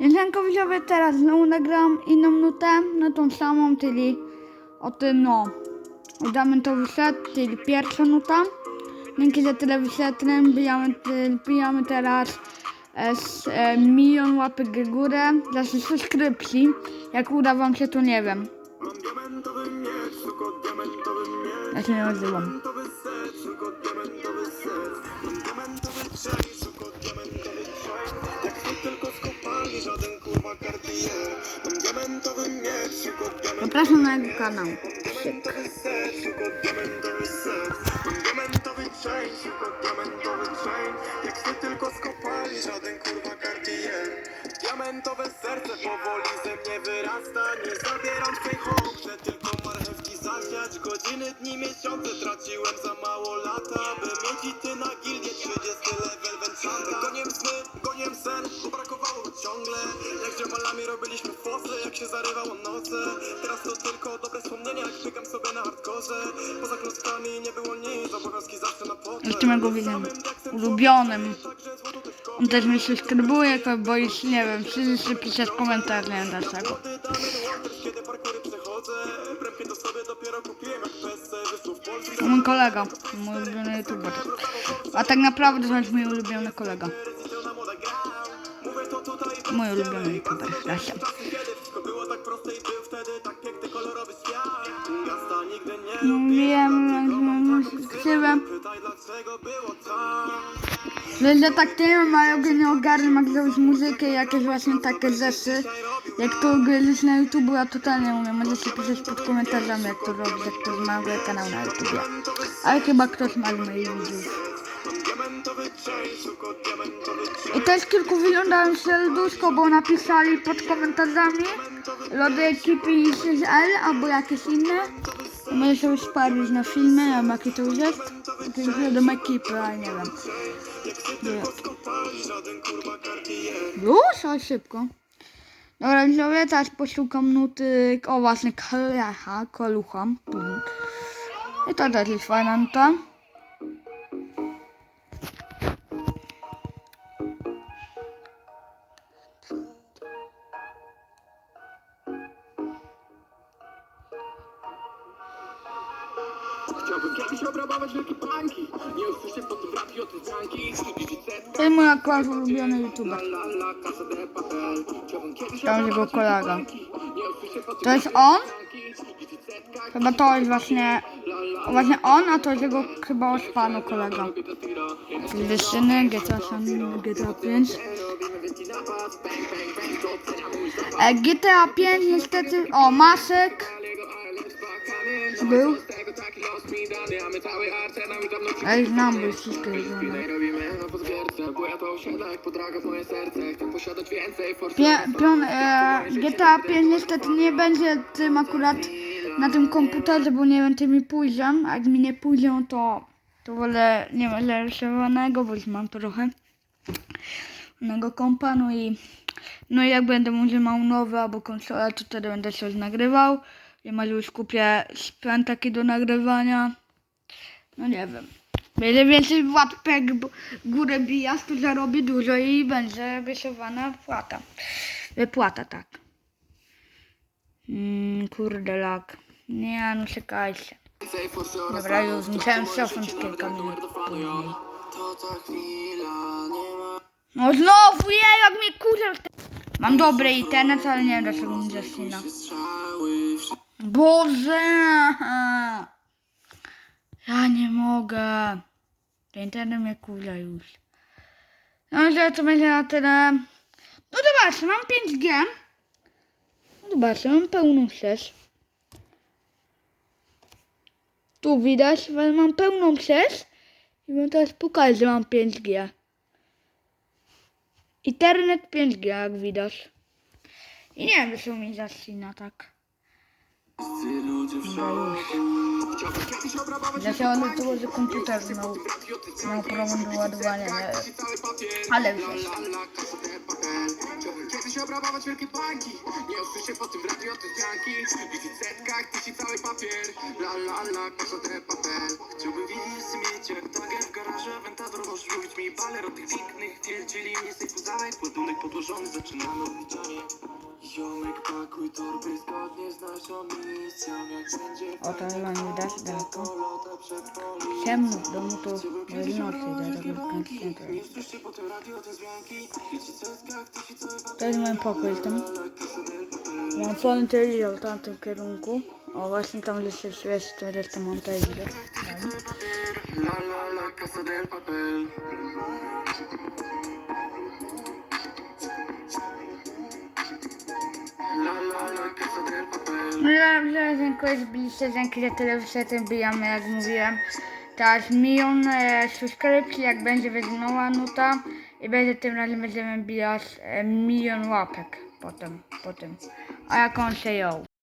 Jensenko widzowie teraz znowu nagram inną nutę, no tą samą, czyli o tym no o diamentowy set, czyli pierwsza nuta. Dzięki za tyle wyświetleń bijamy, bijamy teraz e, s, e, milion łapek w górę dla subskrypcji. Jak uda wam się to nie wiem. Ja się nie nazywam. Zapraszam na jego kanał. Jak ty tylko skopali, żaden kurwa Diamentowe serce powoli ze mnie wyrasta Nie zabieram twej hołdzie, tylko marchewki zasiać Godziny, dni, miesiące traciłem za mało lata By dobre wspomnienia, jak pykam sobie na hardkorze Poza klockami nie było nic, obowiązki zawsze na ulubionym. On też mnie subskrybuje, to bo już nie wiem, wszyscy pisać komentarz, nie wiem dlaczego. Mój kolega, mój ulubiony youtuber. A tak naprawdę to jest mój ulubiony kolega. Mój ulubiony youtuber, wszystko było tak proste i był wtedy tak wiem, tak Że tak wiem, ale go nie ogarnę, jak zrobić muzykę, jakieś właśnie takie rzeczy. Jak to gdzieś na YouTube, ja totalnie umiem. Możecie pisać pod komentarzami, jak to robić, jak to ma kanał na YouTube. Ale chyba ktoś ma z moich widzów. I też kilku wyglądałem serduszko, bo napisali pod komentarzami lody ekipy z L albo jakieś inne. I Możesz sobie sprawdzić na nie wiem jaki to już jest. Jakieś lodem ekipy, ale nie wiem. Nie. Już, ale szybko. Dobra, widzowie, teraz poszukam nuty, o właśnie, kalecha, kolucha. Pum. I to też jest fajna nuta. Chciałbym kiedyś obrabować wielkie bańki Nie usłyszę po tym rapi o tym To jest mój akurat ulubiony youtuber. Tam jego kolega. To jest on? Chyba to jest właśnie, właśnie on, a to jest jego chyba ospano kolega. Deszyny, GTA GTA 5. E, GTA 5 niestety, o Masek był. Ej, znam, bo wszystko jest znane. Pie, pion, e, GTA 5 niestety nie będzie tym akurat na tym komputerze, bo nie wiem, czy mi pójdzie. A jak mi nie pójdzie, to, to wolę nie ma zarysowanego, bo już mam trochę innego kompa, no i no i jak będę używał nowy albo konsolę, to wtedy będę coś nagrywał. Może już kupię sprzęt taki do nagrywania. No nie wiem. Będzie więcej łapek górę bijać, to zarobię dużo i będzie wysuwana płata. Wypłata, tak. Mm, kurde lak. Nie, no czekajcie. Dobra, już musiałem cofnąć kilka minut No znowu, jej, jak mnie kurze. Mam dobry internet, ale nie wiem dlaczego mi zasina. Boże! Ja nie mogę. Ten internet mnie kurza już. No, że to będzie na tyle. No zobaczcie, mam 5G. No zobaczcie, mam pełną sieć. Tu widać, że mam pełną sieć. I bym teraz pokazał, że mam 5G. Internet 5G, jak widać. I nie wiem, dlaczego mi zasina tak. W. Kiedyś Dlaczego do tego, że komputer miał, miał problem do ładowania, nie? wiem. Ale już jest. obrabować wielkie banki. Nie usłyszę po tym radio te Widzi setkach, tysi cały papier. La la la, casa de papel Chciałbym widzieć mieć jak tager w garażu Aventador możesz mówić mi baler. Od tych pięknych chwil Czyli mnie sejfu ładunek podłożony Ziomek, pakuj torby zgodnie z naszą misją Jak będzie O, to chyba nie widać daleko. lota przed policją Ciemno w domu to jest nocy, dlatego kręcę. Nie usłyszę po tym radio te zmianki Widzi setkach, tysi cały papier To jest mój pokój tam. Mam fony telewizor w tamtym kierunku. O, właśnie tam gdzieś się świeci, to resztę mam telewizor. La la la, casa del papel. Dobrze, dziękuję, że byliście, dzięki za tyle wyświetleń bijamy, jak mówiłem. Teraz milion e, subskrypcji, jak będzie wyginęła nuta i będzie tym razem będziemy bijać e, milion łapek potem, potem. A jak on się jął.